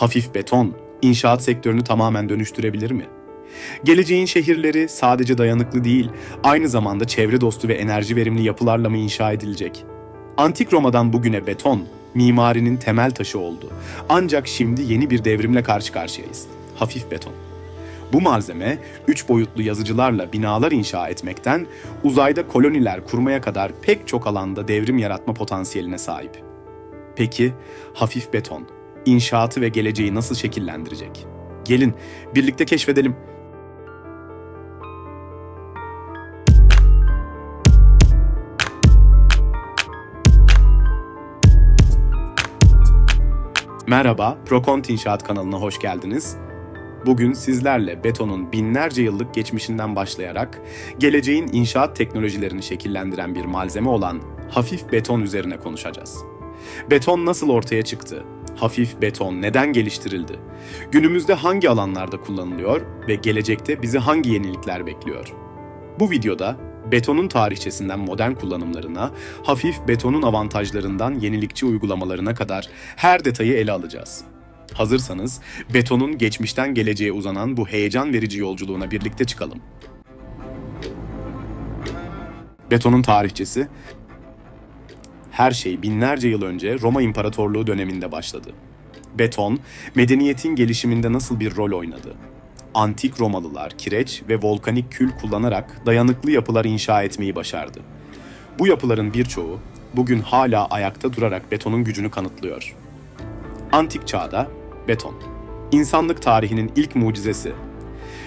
Hafif beton, inşaat sektörünü tamamen dönüştürebilir mi? Geleceğin şehirleri sadece dayanıklı değil, aynı zamanda çevre dostu ve enerji verimli yapılarla mı inşa edilecek? Antik Roma'dan bugüne beton, mimarinin temel taşı oldu. Ancak şimdi yeni bir devrimle karşı karşıyayız. Hafif beton. Bu malzeme üç boyutlu yazıcılarla binalar inşa etmekten uzayda koloniler kurmaya kadar pek çok alanda devrim yaratma potansiyeline sahip. Peki hafif beton inşaatı ve geleceği nasıl şekillendirecek? Gelin birlikte keşfedelim. Merhaba, Prokont İnşaat kanalına hoş geldiniz. Bugün sizlerle betonun binlerce yıllık geçmişinden başlayarak geleceğin inşaat teknolojilerini şekillendiren bir malzeme olan hafif beton üzerine konuşacağız. Beton nasıl ortaya çıktı? Hafif beton neden geliştirildi? Günümüzde hangi alanlarda kullanılıyor ve gelecekte bizi hangi yenilikler bekliyor? Bu videoda betonun tarihçesinden modern kullanımlarına, hafif betonun avantajlarından yenilikçi uygulamalarına kadar her detayı ele alacağız. Hazırsanız betonun geçmişten geleceğe uzanan bu heyecan verici yolculuğuna birlikte çıkalım. Betonun tarihçesi her şey binlerce yıl önce Roma İmparatorluğu döneminde başladı. Beton, medeniyetin gelişiminde nasıl bir rol oynadı? Antik Romalılar kireç ve volkanik kül kullanarak dayanıklı yapılar inşa etmeyi başardı. Bu yapıların birçoğu bugün hala ayakta durarak betonun gücünü kanıtlıyor. Antik çağda beton. İnsanlık tarihinin ilk mucizesi.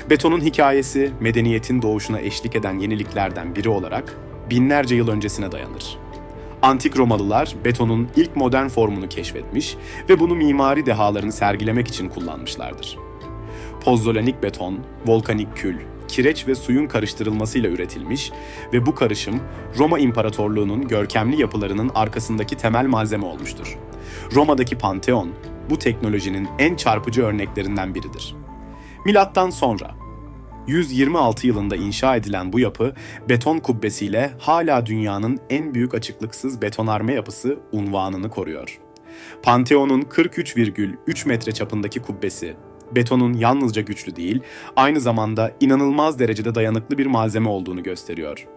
Betonun hikayesi medeniyetin doğuşuna eşlik eden yeniliklerden biri olarak binlerce yıl öncesine dayanır. Antik Romalılar betonun ilk modern formunu keşfetmiş ve bunu mimari dehalarını sergilemek için kullanmışlardır. Pozzolanik beton, volkanik kül, kireç ve suyun karıştırılmasıyla üretilmiş ve bu karışım Roma İmparatorluğu'nun görkemli yapılarının arkasındaki temel malzeme olmuştur. Roma'daki Pantheon bu teknolojinin en çarpıcı örneklerinden biridir. Milattan sonra 126 yılında inşa edilen bu yapı beton kubbesiyle hala dünyanın en büyük açıklıksız betonarme yapısı unvanını koruyor. Pantheon'un 43,3 metre çapındaki kubbesi betonun yalnızca güçlü değil, aynı zamanda inanılmaz derecede dayanıklı bir malzeme olduğunu gösteriyor.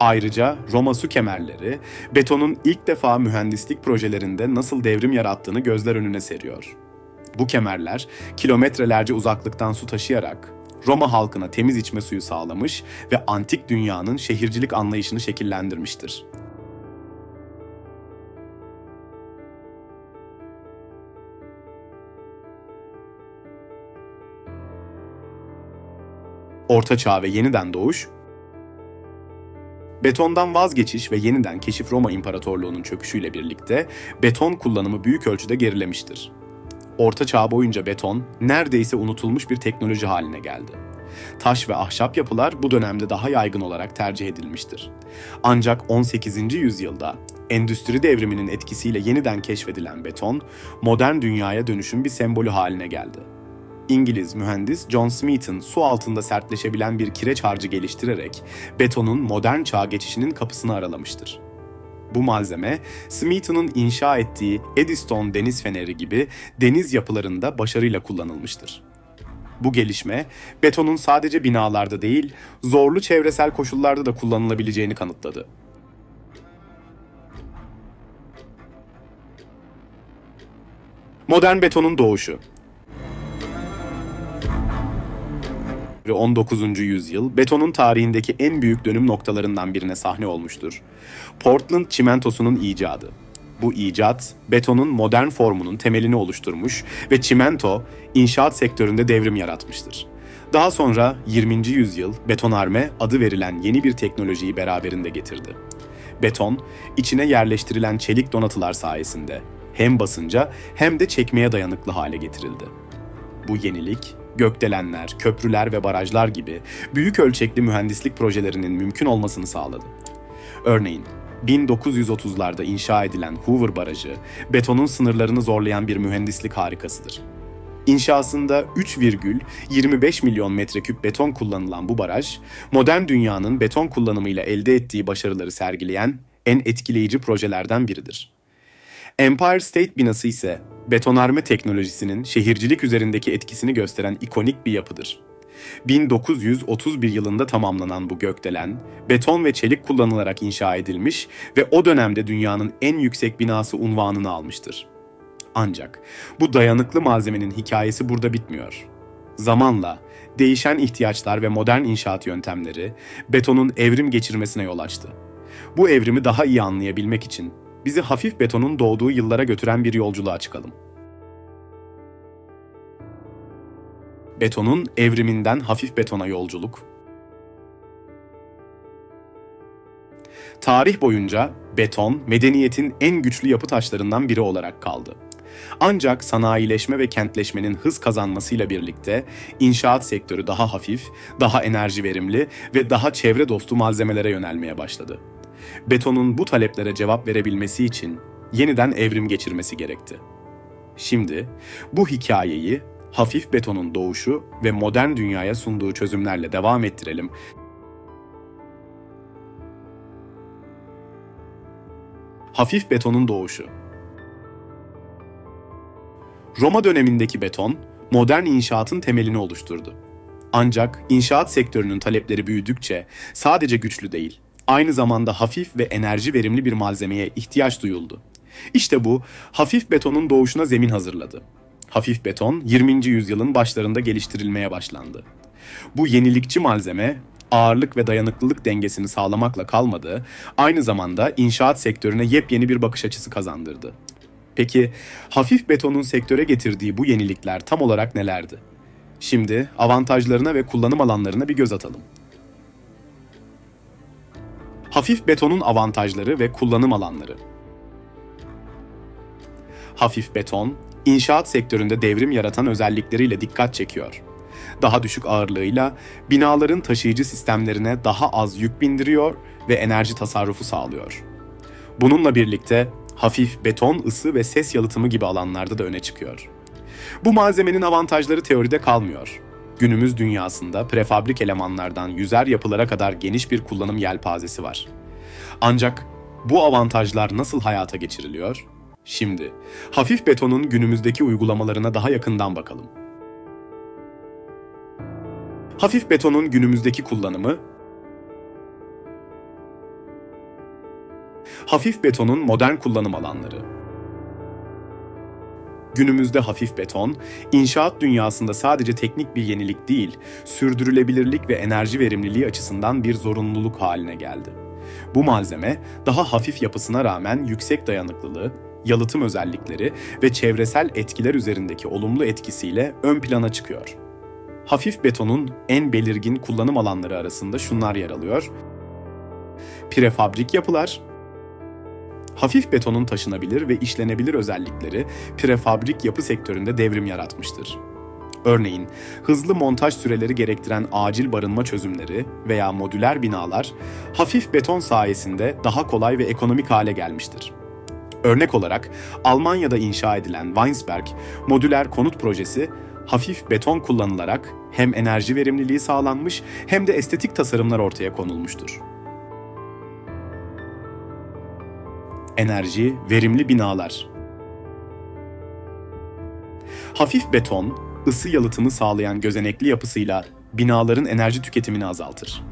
Ayrıca Roma su kemerleri, betonun ilk defa mühendislik projelerinde nasıl devrim yarattığını gözler önüne seriyor. Bu kemerler kilometrelerce uzaklıktan su taşıyarak Roma halkına temiz içme suyu sağlamış ve antik dünyanın şehircilik anlayışını şekillendirmiştir. Orta Çağ ve Yeniden Doğuş Betondan vazgeçiş ve yeniden keşif Roma İmparatorluğu'nun çöküşüyle birlikte beton kullanımı büyük ölçüde gerilemiştir. Orta Çağ boyunca beton neredeyse unutulmuş bir teknoloji haline geldi. Taş ve ahşap yapılar bu dönemde daha yaygın olarak tercih edilmiştir. Ancak 18. yüzyılda endüstri devriminin etkisiyle yeniden keşfedilen beton, modern dünyaya dönüşüm bir sembolü haline geldi. İngiliz mühendis John Smith'in su altında sertleşebilen bir kireç harcı geliştirerek betonun modern çağ geçişinin kapısını aralamıştır. Bu malzeme Smith'in inşa ettiği Eddystone deniz feneri gibi deniz yapılarında başarıyla kullanılmıştır. Bu gelişme betonun sadece binalarda değil, zorlu çevresel koşullarda da kullanılabileceğini kanıtladı. Modern betonun doğuşu 19. yüzyıl betonun tarihindeki en büyük dönüm noktalarından birine sahne olmuştur. Portland çimentosunun icadı. Bu icat, betonun modern formunun temelini oluşturmuş ve çimento, inşaat sektöründe devrim yaratmıştır. Daha sonra 20. yüzyıl betonarme adı verilen yeni bir teknolojiyi beraberinde getirdi. Beton, içine yerleştirilen çelik donatılar sayesinde hem basınca hem de çekmeye dayanıklı hale getirildi. Bu yenilik, gökdelenler, köprüler ve barajlar gibi büyük ölçekli mühendislik projelerinin mümkün olmasını sağladı. Örneğin 1930'larda inşa edilen Hoover Barajı, betonun sınırlarını zorlayan bir mühendislik harikasıdır. İnşasında 3,25 milyon metreküp beton kullanılan bu baraj, modern dünyanın beton kullanımıyla elde ettiği başarıları sergileyen en etkileyici projelerden biridir. Empire State binası ise betonarme teknolojisinin şehircilik üzerindeki etkisini gösteren ikonik bir yapıdır. 1931 yılında tamamlanan bu gökdelen, beton ve çelik kullanılarak inşa edilmiş ve o dönemde dünyanın en yüksek binası unvanını almıştır. Ancak bu dayanıklı malzemenin hikayesi burada bitmiyor. Zamanla değişen ihtiyaçlar ve modern inşaat yöntemleri betonun evrim geçirmesine yol açtı. Bu evrimi daha iyi anlayabilmek için bizi hafif betonun doğduğu yıllara götüren bir yolculuğa çıkalım. Betonun evriminden hafif betona yolculuk. Tarih boyunca beton medeniyetin en güçlü yapı taşlarından biri olarak kaldı. Ancak sanayileşme ve kentleşmenin hız kazanmasıyla birlikte inşaat sektörü daha hafif, daha enerji verimli ve daha çevre dostu malzemelere yönelmeye başladı. Betonun bu taleplere cevap verebilmesi için yeniden evrim geçirmesi gerekti. Şimdi bu hikayeyi hafif betonun doğuşu ve modern dünyaya sunduğu çözümlerle devam ettirelim. Hafif betonun doğuşu Roma dönemindeki beton, modern inşaatın temelini oluşturdu. Ancak inşaat sektörünün talepleri büyüdükçe sadece güçlü değil, aynı zamanda hafif ve enerji verimli bir malzemeye ihtiyaç duyuldu. İşte bu, hafif betonun doğuşuna zemin hazırladı. Hafif beton 20. yüzyılın başlarında geliştirilmeye başlandı. Bu yenilikçi malzeme ağırlık ve dayanıklılık dengesini sağlamakla kalmadı, aynı zamanda inşaat sektörüne yepyeni bir bakış açısı kazandırdı. Peki hafif betonun sektöre getirdiği bu yenilikler tam olarak nelerdi? Şimdi avantajlarına ve kullanım alanlarına bir göz atalım. Hafif betonun avantajları ve kullanım alanları. Hafif beton, inşaat sektöründe devrim yaratan özellikleriyle dikkat çekiyor. Daha düşük ağırlığıyla binaların taşıyıcı sistemlerine daha az yük bindiriyor ve enerji tasarrufu sağlıyor. Bununla birlikte hafif beton, ısı ve ses yalıtımı gibi alanlarda da öne çıkıyor. Bu malzemenin avantajları teoride kalmıyor. Günümüz dünyasında prefabrik elemanlardan yüzer yapılara kadar geniş bir kullanım yelpazesi var. Ancak bu avantajlar nasıl hayata geçiriliyor? Şimdi hafif betonun günümüzdeki uygulamalarına daha yakından bakalım. Hafif betonun günümüzdeki kullanımı Hafif betonun modern kullanım alanları. Günümüzde hafif beton, inşaat dünyasında sadece teknik bir yenilik değil, sürdürülebilirlik ve enerji verimliliği açısından bir zorunluluk haline geldi. Bu malzeme daha hafif yapısına rağmen yüksek dayanıklılığı, yalıtım özellikleri ve çevresel etkiler üzerindeki olumlu etkisiyle ön plana çıkıyor. Hafif betonun en belirgin kullanım alanları arasında şunlar yer alıyor. Prefabrik yapılar, hafif betonun taşınabilir ve işlenebilir özellikleri prefabrik yapı sektöründe devrim yaratmıştır. Örneğin, hızlı montaj süreleri gerektiren acil barınma çözümleri veya modüler binalar hafif beton sayesinde daha kolay ve ekonomik hale gelmiştir. Örnek olarak Almanya'da inşa edilen Weinsberg modüler konut projesi hafif beton kullanılarak hem enerji verimliliği sağlanmış hem de estetik tasarımlar ortaya konulmuştur. Enerji, verimli binalar. Hafif beton, ısı yalıtımı sağlayan gözenekli yapısıyla binaların enerji tüketimini azaltır.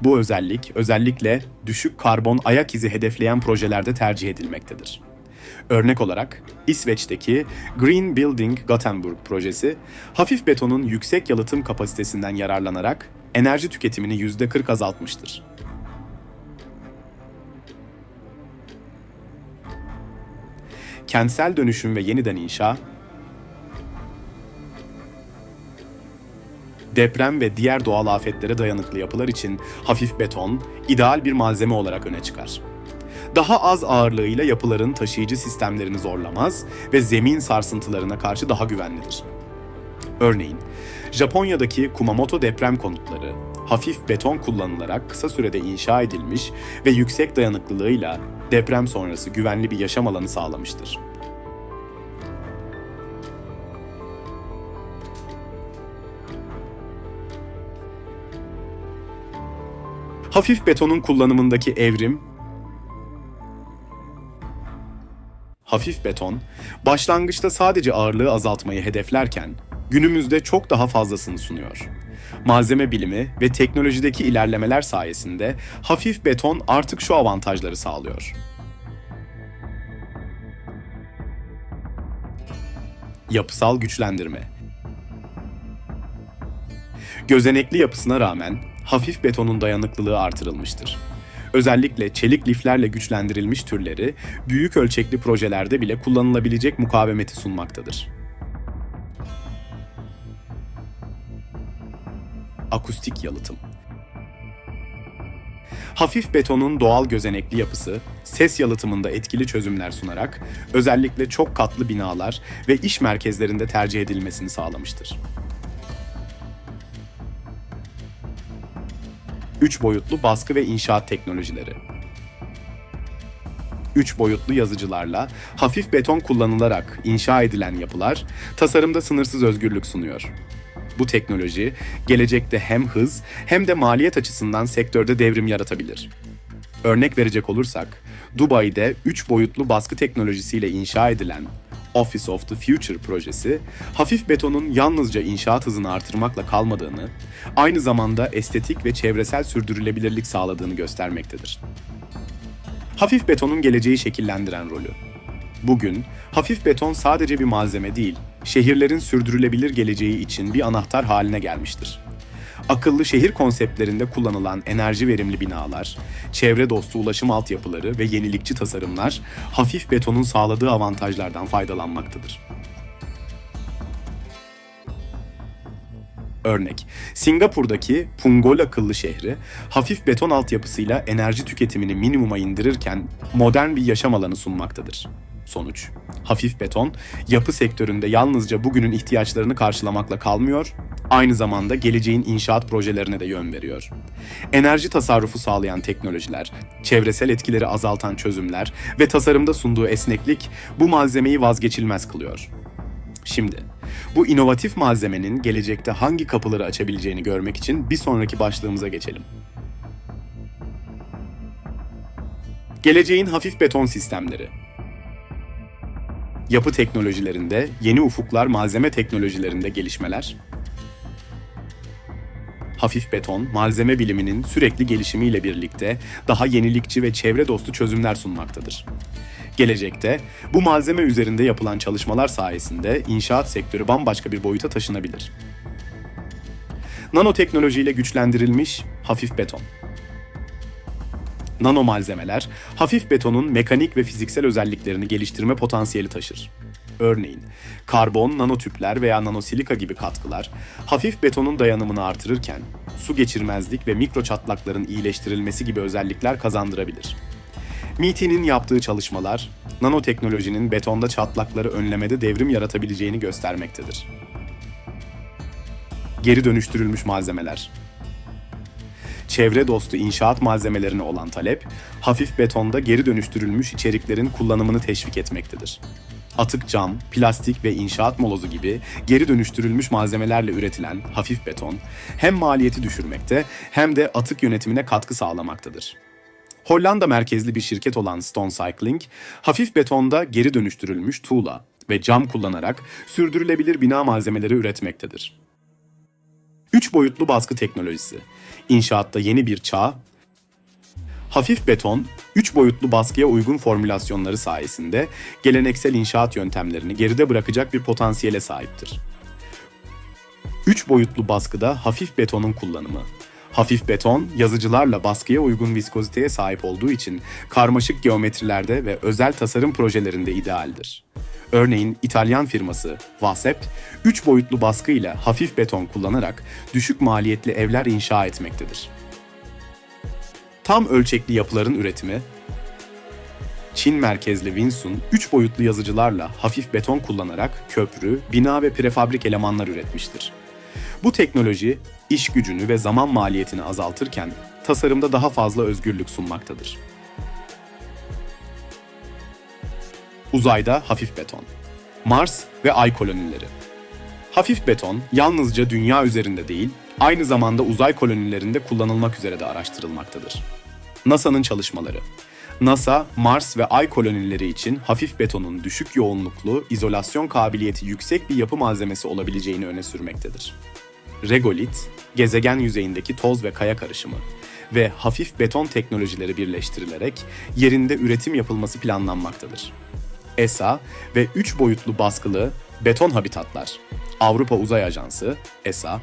Bu özellik özellikle düşük karbon ayak izi hedefleyen projelerde tercih edilmektedir. Örnek olarak İsveç'teki Green Building Gothenburg projesi hafif betonun yüksek yalıtım kapasitesinden yararlanarak enerji tüketimini %40 azaltmıştır. Kentsel dönüşüm ve yeniden inşa, deprem ve diğer doğal afetlere dayanıklı yapılar için hafif beton ideal bir malzeme olarak öne çıkar. Daha az ağırlığıyla yapıların taşıyıcı sistemlerini zorlamaz ve zemin sarsıntılarına karşı daha güvenlidir. Örneğin, Japonya'daki Kumamoto deprem konutları hafif beton kullanılarak kısa sürede inşa edilmiş ve yüksek dayanıklılığıyla deprem sonrası güvenli bir yaşam alanı sağlamıştır. Hafif betonun kullanımındaki evrim hafif beton, başlangıçta sadece ağırlığı azaltmayı hedeflerken günümüzde çok daha fazlasını sunuyor. Malzeme bilimi ve teknolojideki ilerlemeler sayesinde hafif beton artık şu avantajları sağlıyor. Yapısal güçlendirme. Gözenekli yapısına rağmen hafif betonun dayanıklılığı artırılmıştır. Özellikle çelik liflerle güçlendirilmiş türleri büyük ölçekli projelerde bile kullanılabilecek mukavemeti sunmaktadır. Akustik yalıtım Hafif betonun doğal gözenekli yapısı, ses yalıtımında etkili çözümler sunarak özellikle çok katlı binalar ve iş merkezlerinde tercih edilmesini sağlamıştır. 3 boyutlu baskı ve inşaat teknolojileri. 3 boyutlu yazıcılarla hafif beton kullanılarak inşa edilen yapılar tasarımda sınırsız özgürlük sunuyor. Bu teknoloji gelecekte hem hız hem de maliyet açısından sektörde devrim yaratabilir. Örnek verecek olursak, Dubai'de 3 boyutlu baskı teknolojisiyle inşa edilen Office of the Future projesi, hafif betonun yalnızca inşaat hızını artırmakla kalmadığını, aynı zamanda estetik ve çevresel sürdürülebilirlik sağladığını göstermektedir. Hafif betonun geleceği şekillendiren rolü. Bugün hafif beton sadece bir malzeme değil, şehirlerin sürdürülebilir geleceği için bir anahtar haline gelmiştir. Akıllı şehir konseptlerinde kullanılan enerji verimli binalar, çevre dostu ulaşım altyapıları ve yenilikçi tasarımlar hafif betonun sağladığı avantajlardan faydalanmaktadır. Örnek, Singapur'daki Punggol akıllı şehri hafif beton altyapısıyla enerji tüketimini minimuma indirirken modern bir yaşam alanı sunmaktadır. Sonuç, hafif beton, yapı sektöründe yalnızca bugünün ihtiyaçlarını karşılamakla kalmıyor, aynı zamanda geleceğin inşaat projelerine de yön veriyor. Enerji tasarrufu sağlayan teknolojiler, çevresel etkileri azaltan çözümler ve tasarımda sunduğu esneklik bu malzemeyi vazgeçilmez kılıyor. Şimdi, bu inovatif malzemenin gelecekte hangi kapıları açabileceğini görmek için bir sonraki başlığımıza geçelim. Geleceğin hafif beton sistemleri. Yapı teknolojilerinde yeni ufuklar, malzeme teknolojilerinde gelişmeler. Hafif beton, malzeme biliminin sürekli gelişimiyle birlikte daha yenilikçi ve çevre dostu çözümler sunmaktadır. Gelecekte bu malzeme üzerinde yapılan çalışmalar sayesinde inşaat sektörü bambaşka bir boyuta taşınabilir. Nanoteknolojiyle güçlendirilmiş hafif beton. Nano malzemeler, hafif betonun mekanik ve fiziksel özelliklerini geliştirme potansiyeli taşır. Örneğin, karbon, nanotüpler veya nanosilika gibi katkılar, hafif betonun dayanımını artırırken, su geçirmezlik ve mikro çatlakların iyileştirilmesi gibi özellikler kazandırabilir. MIT'nin yaptığı çalışmalar, nanoteknolojinin betonda çatlakları önlemede devrim yaratabileceğini göstermektedir. Geri dönüştürülmüş malzemeler Çevre dostu inşaat malzemelerine olan talep, hafif betonda geri dönüştürülmüş içeriklerin kullanımını teşvik etmektedir. Atık cam, plastik ve inşaat molozu gibi geri dönüştürülmüş malzemelerle üretilen hafif beton hem maliyeti düşürmekte hem de atık yönetimine katkı sağlamaktadır. Hollanda merkezli bir şirket olan Stone Cycling, hafif betonda geri dönüştürülmüş tuğla ve cam kullanarak sürdürülebilir bina malzemeleri üretmektedir. 3 boyutlu baskı teknolojisi. İnşaatta yeni bir çağ, hafif beton, 3 boyutlu baskıya uygun formülasyonları sayesinde geleneksel inşaat yöntemlerini geride bırakacak bir potansiyele sahiptir. 3 boyutlu baskıda hafif betonun kullanımı. Hafif beton, yazıcılarla baskıya uygun viskoziteye sahip olduğu için karmaşık geometrilerde ve özel tasarım projelerinde idealdir. Örneğin İtalyan firması Vasept, 3 boyutlu baskı ile hafif beton kullanarak düşük maliyetli evler inşa etmektedir. Tam ölçekli yapıların üretimi, Çin merkezli Winsun 3 boyutlu yazıcılarla hafif beton kullanarak köprü, bina ve prefabrik elemanlar üretmiştir. Bu teknoloji iş gücünü ve zaman maliyetini azaltırken tasarımda daha fazla özgürlük sunmaktadır. Uzayda hafif beton. Mars ve Ay kolonileri. Hafif beton yalnızca dünya üzerinde değil, aynı zamanda uzay kolonilerinde kullanılmak üzere de araştırılmaktadır. NASA'nın çalışmaları. NASA, Mars ve Ay kolonileri için hafif betonun düşük yoğunluklu, izolasyon kabiliyeti yüksek bir yapı malzemesi olabileceğini öne sürmektedir. Regolit, gezegen yüzeyindeki toz ve kaya karışımı ve hafif beton teknolojileri birleştirilerek yerinde üretim yapılması planlanmaktadır. ESA ve 3 boyutlu baskılı beton habitatlar, Avrupa Uzay Ajansı, ESA,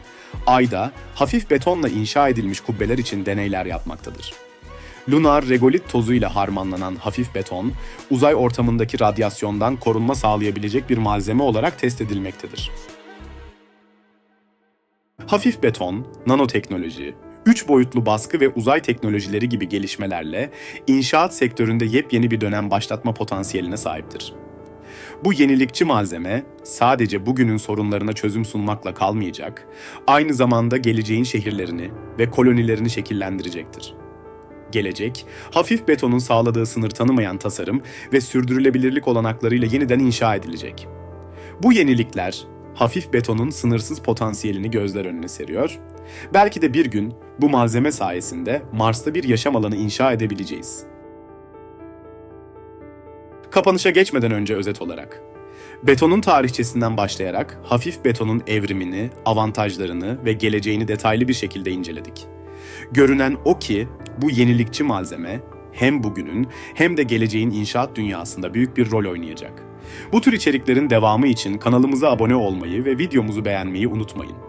Ay'da hafif betonla inşa edilmiş kubbeler için deneyler yapmaktadır. Lunar regolit tozuyla harmanlanan hafif beton, uzay ortamındaki radyasyondan korunma sağlayabilecek bir malzeme olarak test edilmektedir. Hafif beton, nanoteknoloji, 3 boyutlu baskı ve uzay teknolojileri gibi gelişmelerle inşaat sektöründe yepyeni bir dönem başlatma potansiyeline sahiptir. Bu yenilikçi malzeme sadece bugünün sorunlarına çözüm sunmakla kalmayacak, aynı zamanda geleceğin şehirlerini ve kolonilerini şekillendirecektir. Gelecek, hafif betonun sağladığı sınır tanımayan tasarım ve sürdürülebilirlik olanaklarıyla yeniden inşa edilecek. Bu yenilikler, hafif betonun sınırsız potansiyelini gözler önüne seriyor. Belki de bir gün bu malzeme sayesinde Mars'ta bir yaşam alanı inşa edebileceğiz. Kapanışa geçmeden önce özet olarak. Betonun tarihçesinden başlayarak hafif betonun evrimini, avantajlarını ve geleceğini detaylı bir şekilde inceledik. Görünen o ki bu yenilikçi malzeme hem bugünün hem de geleceğin inşaat dünyasında büyük bir rol oynayacak. Bu tür içeriklerin devamı için kanalımıza abone olmayı ve videomuzu beğenmeyi unutmayın.